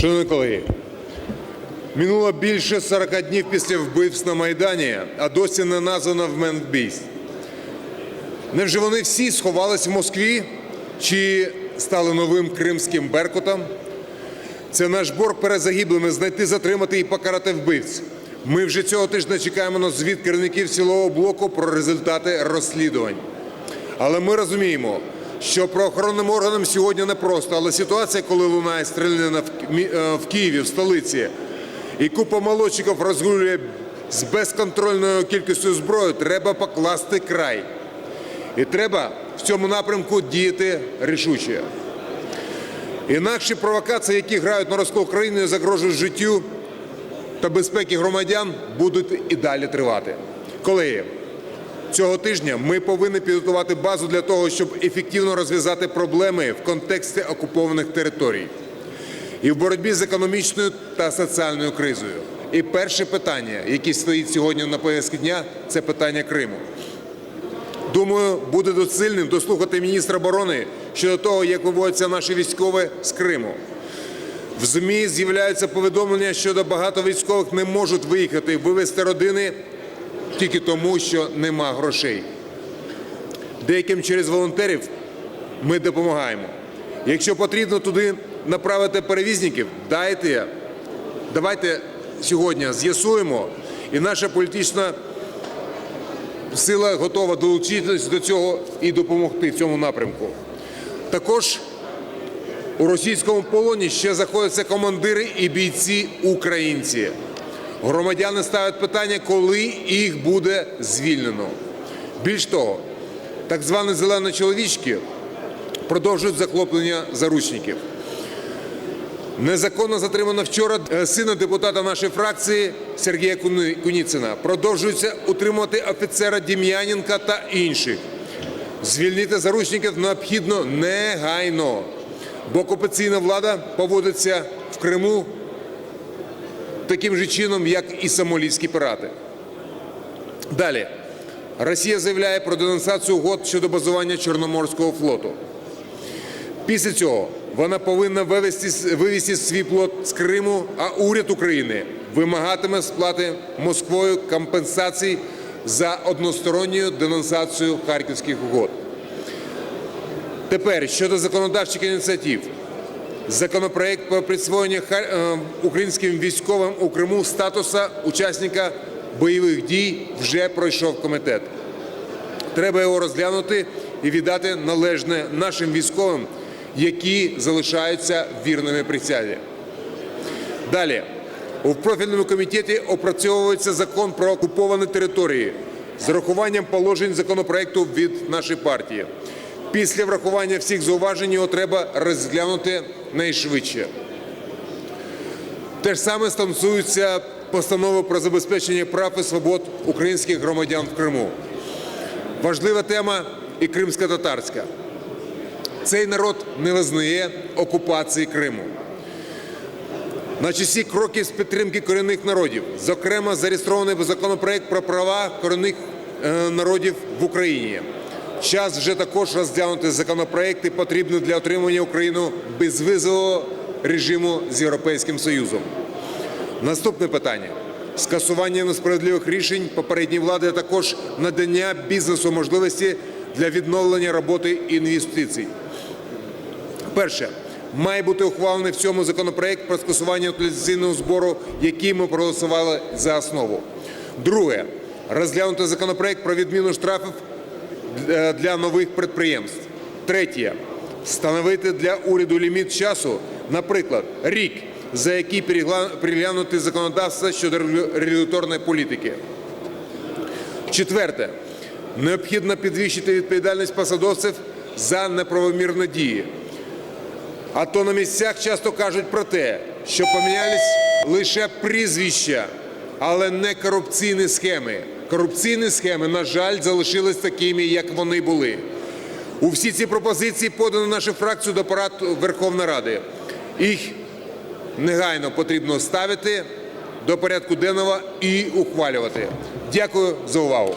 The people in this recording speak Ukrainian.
Шановні колеги, минуло більше 40 днів після вбивств на Майдані, а досі не названо в Мендбійсь. Невже вони всі сховались в Москві чи стали новим кримським беркутом? Це наш борг перед загиблими знайти, затримати і покарати вбивць. Ми вже цього тижня чекаємо на звіт керівників цілого блоку про результати розслідувань. Але ми розуміємо, що правоохоронним органам сьогодні непросто, але ситуація, коли лунає стрілянина е, в Києві, в столиці, і купа молодчиків розгулює з безконтрольною кількістю зброї, треба покласти край. І треба в цьому напрямку діяти рішуче. Інакші провокації, які грають на розкол країни загрожують життю та безпеки громадян, будуть і далі тривати. Колеги, цього тижня ми повинні підготувати базу для того, щоб ефективно розв'язати проблеми в контексті окупованих територій і в боротьбі з економічною та соціальною кризою. І перше питання, яке стоїть сьогодні на повістці дня, це питання Криму. Думаю, буде доцільним дослухати міністра оборони щодо того, як виводяться наші військові з Криму. В ЗМІ з'являються повідомлення, що багато військових не можуть виїхати, вивезти родини тільки тому, що нема грошей. Деяким через волонтерів ми допомагаємо. Якщо потрібно туди направити перевізників, дайте, давайте сьогодні з'ясуємо, і наша політична сила готова долучитись до цього і допомогти в цьому напрямку. Також у російському полоні ще знаходяться командири і бійці українці. Громадяни ставлять питання, коли їх буде звільнено. Більш того, так звані зелені чоловічки продовжують захоплення заручників. Незаконно затримано вчора е, сина депутата нашої фракції Сергія Куніцина. Продовжується утримувати офіцера Дім'яненка та інших. Звільнити заручників необхідно негайно, бо окупаційна влада поводиться в Криму таким же чином, як і сомалійські пірати. Далі. Росія заявляє про денонсацію угод щодо базування Чорноморського флоту. Після цього вона повинна вивести, вивести свій плот з Криму, а уряд України вимагатиме сплати Москвою компенсацій за односторонню денонсацію харківських угод. Тепер щодо законодавчих ініціатив. Законопроект про присвоєння е, українським військовим у Криму статуса учасника бойових дій вже пройшов комітет. Треба його розглянути і віддати належне нашим військовим, які залишаються вірними присязі. Далі. У профільному комітеті опрацьовується закон про окуповані території з урахуванням положень законопроекту від нашої партії. Після врахування всіх зауважень його треба розглянути найшвидше. Те ж саме стосується постанови про забезпечення прав і свобод українських громадян в Криму. Важлива тема і кримсько-татарська. Цей народ не визнає окупації Криму. Наші всі кроки з підтримки корінних народів, зокрема, зареєстрований законопроект про права корінних е, народів в Україні. Час вже також розглянути законопроекти, потрібні для отримання Україну безвизового режиму з Європейським Союзом. Наступне питання. Скасування несправедливих рішень попередньої влади, а також надання бізнесу можливості для відновлення роботи інвестицій. Перше, має бути ухвалений в цьому законопроект про скасування утилізаційного збору, який ми проголосували за основу. Друге, розглянути законопроект про відміну штрафів для- для нових підприємств. Третє, встановити для уряду ліміт часу, наприклад, рік, за який переглянути законодавство щодо регу- регуляторної політики. Четверте, необхідно підвищити відповідальність посадовців за неправомірні дії. А то на місцях часто кажуть про те, що помінялись лише прізвища, але не корупційні схеми. Корупційні схеми, на жаль, залишились такими, як вони були. У всі ці пропозиції подано нашу фракцію до парад Верховної Ради. Їх негайно потрібно ставити до порядку денного і ухвалювати. Дякую за увагу.